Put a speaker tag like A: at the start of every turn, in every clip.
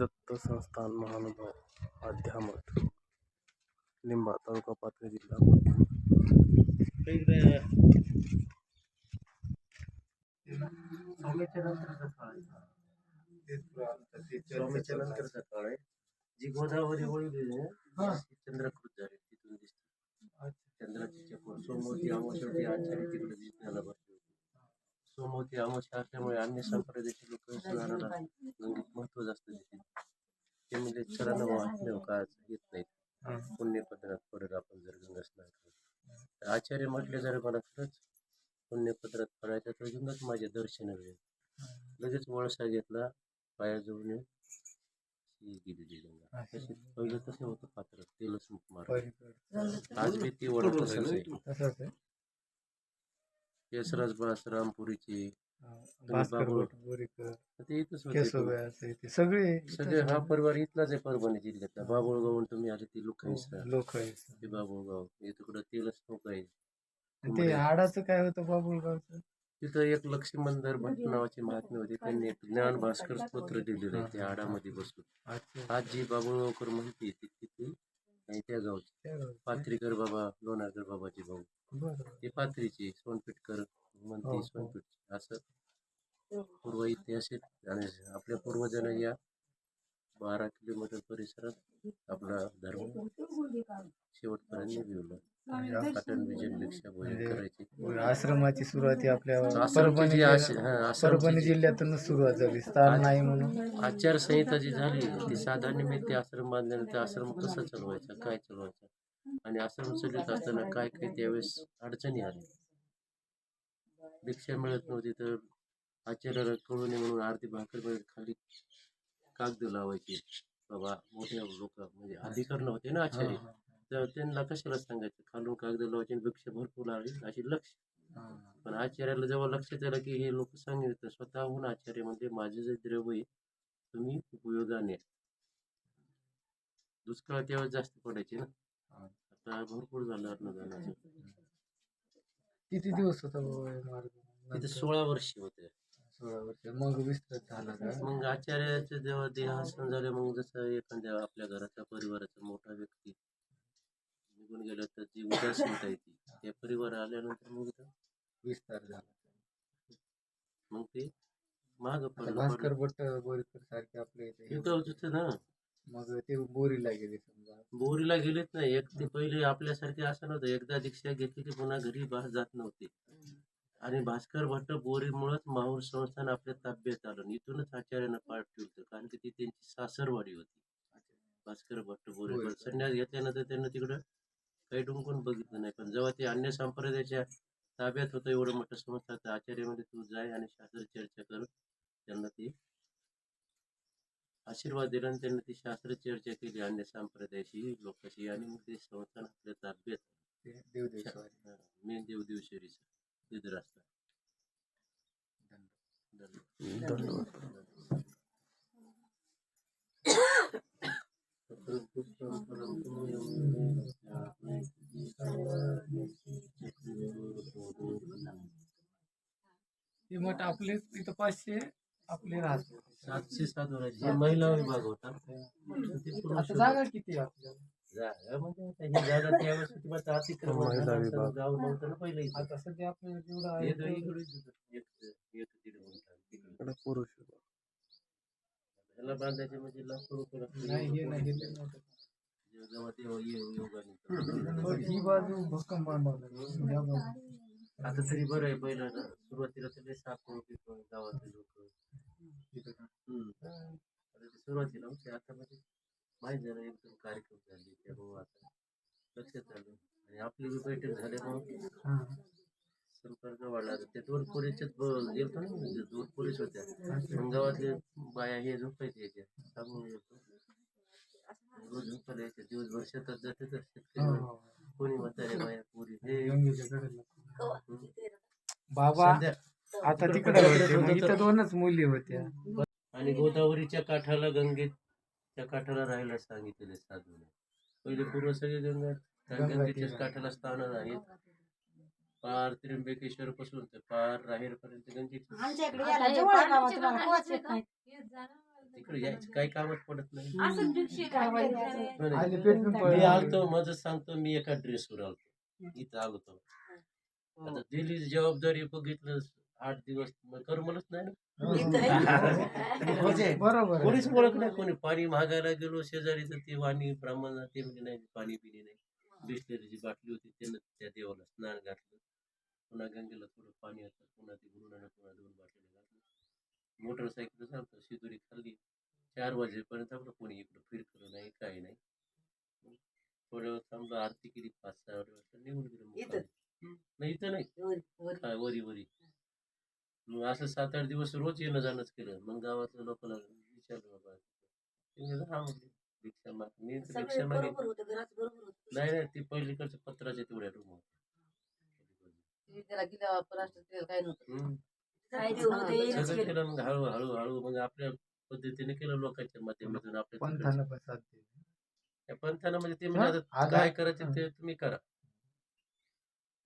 A: दत्त संस्थान महानुभाव आध्यामठ लिंबा तालुका पाथरी जिल्हा
B: आहे. जी गोदावरी आहे चंद्रकृत झाली तिथून दिसते. चंद्राची चकोर सोमवती आचार्य तिकडे दिसण्याला सोमवती अमावस्या असल्यामुळे अन्य संप्रदायाचे लोक स्नानाला गंगेत महत्त्व जास्त देते ते म्हणजे चरण वाहणे काळ येत नाहीत पुण्य पडेल आपण जर गंगा स्नान केलं तर आचार्य म्हटले जर मला खरंच पुण्यपत्रात पडायचं तर घेऊनच माझे दर्शन वेळ लगेच वळसा घेतला गंगा तशी पहिलं तसं होतं पात्र तेलच मार आज बी ती वळ तसंच आहे.
C: तसंच आहे.
B: केसराज बास रामपुरीची
C: भास्कर
B: बाबू-
C: भट बोरीकर
B: ते इथंच होते
C: केशवराय असे ते सगळे
B: सगळे हा परिवार इथलाच आहे परभणी जिल्ह्यातला. बाबुळगावून तुम्ही आले ती लोक
C: लोक आहेत
B: ते बाबुळगाव. हे तिकडं तेलच लोक आहे
C: ते आडाचं काय होतं बाबुळगावचं?
B: तिथं एक लक्ष्मीमंदर भट नावाचे महात्मे होते. त्यांनी एक ज्ञान भास्कर स्तोत्र लिहिलेलं आहे त्या आडामध्ये बसून.
C: अच्छा.
B: आज जी बाबुळगावकर म्हणते ती आणि त्या गावची. पाथरीकर बाबा लोणारकर बाबाचे भाऊ. ते पाथरीचे सोनपेठकर
C: हो,
B: म्हणते
C: हो.
B: सोनपेठ असं पूर्व इतिहास आणि आपल्या पूर्वजांना या बारा किलोमीटर परिसरात आपला धर्म शेवटपर्यंत भोजन
C: म्हणजे
B: करायचे
C: आश्रमाची सुरुवात ही आपल्या परभणी
B: जी आश- हा,
C: परभणी
B: जी-
C: जिल्ह्यातूनच सुरुवात झाली. स्थान नाही म्हणून.
B: आचारसंहिता जी झाली ती साधा निमित्त आश्रम बांधल्यानंतर आश्रम कसा चालवायचा काय चालवायचा? आणि आश्रम चालवत असताना काय काय त्यावेळेस अडचणी आल्या? भिक्षा मिळत नव्हती तर आचार्याला कळू नये म्हणून आरती भाकर मिळत खाली कागद लावायचे बाबा मोठ्या लोक म्हणजे अधिकार नव्हते ना आचार्य तर त्यांना कशाला सांगायचं? खालून कागद लावायचे भिक्षा भरपूर आली अशी लक्ष. पण आचार्याला जेव्हा लक्षात आलं की हे लोक सांगितलं स्वतःहून आचार्य म्हणजे माझे जे द्रव्य तुम्ही उपयोगाने दुष्काळ त्यावेळेस जास्त पडायचे ना. आता भरपूर झालं अन्नदानाचं.
C: किती दिवस होता
B: तिथे सोळा वर्ष होते.
C: मग विस्तृत झाला का?
B: मग आचार्याचं जेव्हा देहासन झालं मग जसं एखाद्या आपल्या घराचा परिवाराचा मोठा व्यक्ती निघून गेला तर जी उदासीनता येते त्या परिवार आल्यानंतर मग इथं
C: विस्तार झाला.
B: मग ते माग
C: आता भास्कर भट्ट बोरीकर सारखे आपले इथे
B: होतं ना.
C: मग ते बोरीला गेले समजा.
B: बोरीला गेलेच नाही एक ते पहिले आपल्यासारखे असं नव्हतं. एकदा दीक्षा घेतली की पुन्हा घरी बा जात नव्हते. आणि भास्कर भट्ट बोरीमुळेच माहूर संस्थान आपल्या ताब्यात आलं इथूनच आचार्यानं पाठ ठेवलं. कारण की ती त्यांची सासरवाडी होती. भास्कर भट्ट
C: होय.
B: संन्यास घेतल्यानंतर त्यांना तिकडं काही डुंकून बघितलं नाही. पण जेव्हा ते अन्य संप्रदायाच्या ताब्यात होतं एवढं मोठं संस्थान तर आचार्यामध्ये तू जाय आणि शास्त्र चर्चा कर. त्यांना ते आशीर्वाद दिला आणि त्यांनी ती शास्त्र चर्चा केली अन्य संप्रदायाशी लोकांशी आणि मग ते संस्थान आपल्या ताब्यात
C: ते देवदेशवारी ते मठ आपले इथं पाचशे आपले राहत
B: सातशे सात हे महिला विभाग होता.
C: जागा किती आहे आपल्याला?
B: जागा म्हणजे आता ही जागा त्यावेळेस होती, अतिक्रमण
A: महिला
B: झालं,
A: विभाग.
B: असं गाव नव्हतं ना पहिलं इथं.
C: आता सध्या आपल्याला जेवढं
B: हे
C: आहे
B: तर
C: तेवढं-
B: इकडेच होतं. एक एक दीड गुंठा तिकडे.
A: इकडे पुरुष.
B: ह्याला बांधायचे म्हणजे लाखो रुपये लागतील.
C: नाही हे नाही हे नाही मोठं.
B: जेव्हा तेव्हा ये- योगाने.
C: पण ही बाजू भक्कम बांधावं लागेल या बाजू
B: आता तरी बरं आहे पहिलं ना सुरुवातीला सगळे साखर पिकं गावातले लोक
C: का?
B: आता ते सुरुवातीला होते आता म्हणजे माहीत झालं एकदम कार्यक्रम झाले त्यामुळं आता लक्षात आलं आणि आपली बी बैठक झाल्यामुळं
C: हा.
B: संपर्क वाढला ते दोन पोलीसच्याच ब- गेलतो ना म्हणजे दोन पोलीस होत्या. मग गावातले बाया हे झोपायचे याच्या सांगून रोज झोपायला यायचे. दिवसभर शेतात जाते तर
C: हो,
B: शेतकरी
C: हो.
B: कोणी म्हातारे बाया पुरी हे
C: गंगेच्या. बाबा आता तिकडे होते. मग इथं दोनच मुली होत्या.
B: आणि गोदावरीच्या काठाला गंगेच्या काठाला राहायला सांगितलेले साधूने. पहिले पूर्व सगळे गंगा त्या
C: गंगा
B: गंगेच्याच
C: तीर.
B: काठाला स्थान आहेत. पार त्र्यंबकेश्वर पासून ते पार राहेर पर्यंत गंगेची.
D: आमच्या इकडे यायला जवळ आहे बाबा तुम्हाला पोहोच येत नाही.
B: तिकडे यायचं काही कामच पडत नाही.
D: असं
B: मी. आलतो माझं सांगतो मी एका ड्रेसवर आलतो. इथं आलो तो आता दिली जबाबदारी बघितलं आठ दिवस मग करमलच नाही ना. म्हणजे
C: बरोबर.
B: कोणीच. ओळख नाही कोणी पाणी मागायला गेलो शेजारी तर ते वाणी ब्राह्मण ते म्हणजे नाही पाणी पिणे नाही बिस्लरीची बाटली होती त्यानं त्या देवाला स्नान घातलं. पुन्हा गंगेला थोडं पाणी होतं पुन्हा ते गुरुनानं पुन्हा दोन बाटल्या घातलं मोटरसायकल चालतं शिदोरी खाल्ली चार वाजेपर्यंत आपलं कोणी इकडं फिरकलं नाही काही नाही. थोड्या वेळ थांबलं आरती केली पाच सहा वाजता निघून गेलो. नाही इथं नाही. वरी? वरी मग असं सात आठ दिवस रोज येणं जाणंच केलं. मग गावातल्या लोकांना विचारलं बाबा हा म्हणले भिक्षा माग मी भिक्षा
D: सगळे
B: मागे नाही नाही ती पहिलीकडच्या पत्राच्या तेवढ्या रूम
E: तुम्ही त्याला केलं काय नव्हतं
B: हम्म.
D: काय ते होतं येईनच
B: सगळं
D: केलं.
B: केलं मग हळू हळू हळू मग आपल्या पद्धतीने केलं लोकांच्या माध्यमातून आपल्या.
C: पंथानं पण साथ दिली.
B: त्या पंथानं म्हणजे ते म्हणजे आता काय करायचं ते तुम्ही करा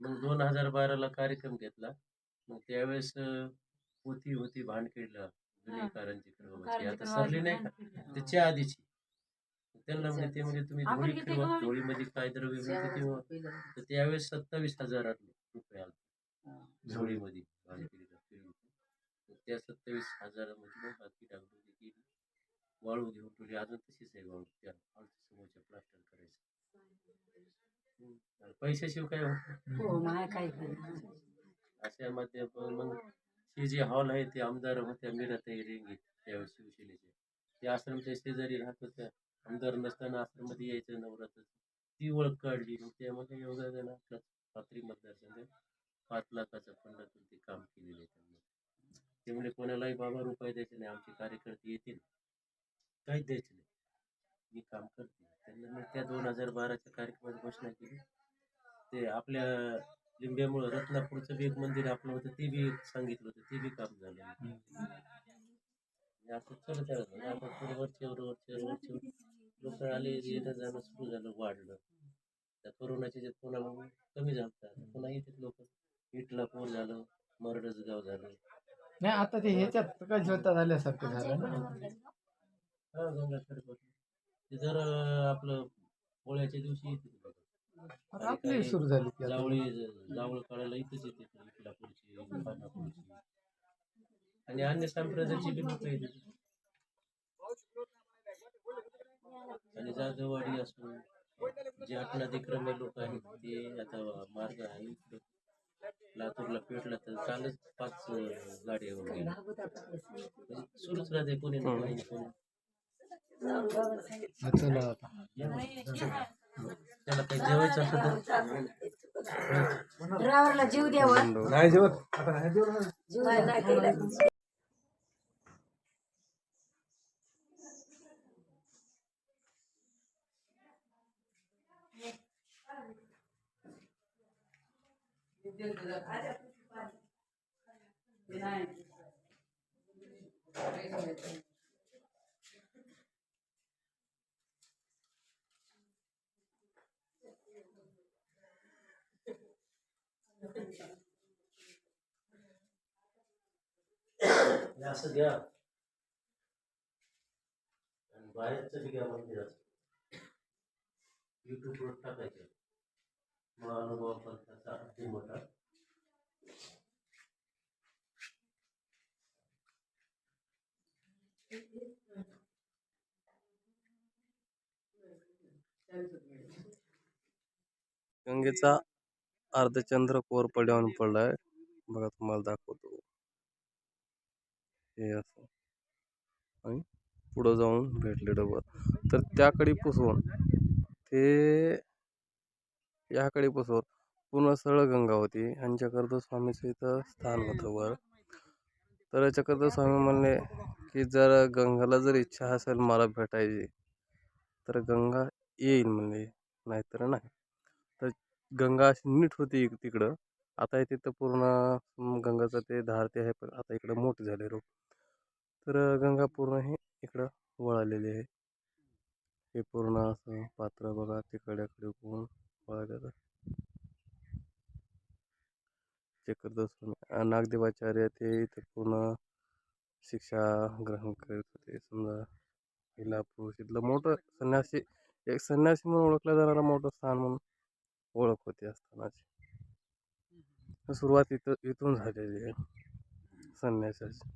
B: मग दोन हजार बाराला कार्यक्रम घेतला मग त्यावेळेस अं, होती होती भानखेडला गुन्हेगारांची खरवबाची आता सरली नाही का त्याच्या आधीची त्यांना म्हणजे ते म्हणजे तुम्ही
D: आपण
B: धोळी
D: किती?
B: धोळीमध्ये काय द्रव्य मिळते तेव्हा
E: पहिलं.
B: तर त्यावेळेस सत्तावीस हजार रुपये आले. झोळीमध्ये त्या सत्तावीस हजारामध्ये टाकली होती की वाळू घेऊन ठेवली. अजून तशीच आहे वाळू. त्या समोरच्या प्लास्टर करायचं. पैशाशिवाय काय
D: हो काय.
B: अशा माध्यम मग हे जे हॉल आहे ते आमदार होत्या मीराताई रेंगे त्यावेळेस शिवसेनेचे. ते आश्रमच्या शेजारी राहत होत्या. आमदार नसताना आश्रममध्ये यायचं नवरात्र ती ओळख काढली. मग त्यामध्ये योगा देणार मतदारसंघ पाच लाखाच्या फंडातून ते काम केलेलं आहे त्यांनी. ते म्हणजे कोणालाही बाबा रुपये द्यायचे नाही आमचे कार्यकर्ते येतील. काहीच द्यायचे नाही. मी काम करते. त्यांना मग त्या दोन हजार बाराच्या कार्यक्रमात घोषणा केली. ते आपल्या लिंब्यामुळं रत्नापूरचं बी एक मंदिर आपलं होतं ते बी सांगितलं होतं ते बी काम झालं म्हणजे असं चालत राहिलं. आणि आता थोडं वरचे वरचे लोक आले येणं जाणं सुरू झालं वाढलं. त्या कोरोनाचे जे पुन्हा कमी झालं आता पुन्हा येतात लोक इटला पूर झालं मरडच गाव झालं.
C: नाही आता ते ह्याच्यात काय ज्योता झाल्यासारखं झालं ना?
B: हा गंगाखेड ते जर आपलं पोळ्याच्या दिवशी येते
C: आता आपली सुरू झाली की आता.
B: जावळी जावळ काढायला इथंच येते पुढची पानापुरची आणि अन्य संप्रदायाची बी लोक येते आणि जाधववाडी असून जे अटनाधिक्रमे लोक आहेत ते आता मार्ग आहे लातूरला पेटला तर कालच पाच गेल्या म्हणजे सुरूच राहते कोणी त्याला काही जेवायचं असं तर.
D: ड्रायव्हरला जीव द्यावा.
C: नाही जेवत आता नाही जेवत
D: जीव नाही द्यायला.
B: हे असं घ्या. आणि बाहेरचं बी घ्या मंदिराचं. युट्यूबवर टाकायचं. मग अनुभव पण त्याचा अगदी मोठा.
A: गंगेचा अर्धचंद्र कोर पड्यावर पडलाय. बघा तुम्हाला दाखवतो. हे असं. आणि पुढं जाऊन भेटले डबल. तर त्याकडे पुसवून ते याकडे पुसवून पूर्ण सरळ गंगा होती आणि चक्रधर स्वामीचं इथं स्थान होतं वर. तर चक्रधर स्वामी म्हणले की जर गंगाला जर इच्छा असेल मला भेटायची तर गंगा येईल म्हणले. नाहीतर नाही. तर गंगा अशी नीट होती इक- तिकडं. आता इथे तिथं पूर्ण गंगाचं ते धार ते आहे पण आता इकडं मोठे झाले रोग तर गंगा पूर्ण हे इकडं वळालेली आहे. हे पूर्ण असं पात्र बघा तिकड्याकडे होऊन वळालेलं चक्रधर स्वामी अं, नागदेवाचार्य ते इथं पूर्ण शिक्षा ग्रहण करीत होते. समजा महिला पुरुष इथलं मोठं संन्यासी एक संन्यासी म्हणून ओळखला जाणारा मोठं स्थान म्हणून ओळख होती असतानाची. सुरुवात इथं इथून झालेली आहे. संन्यासाची.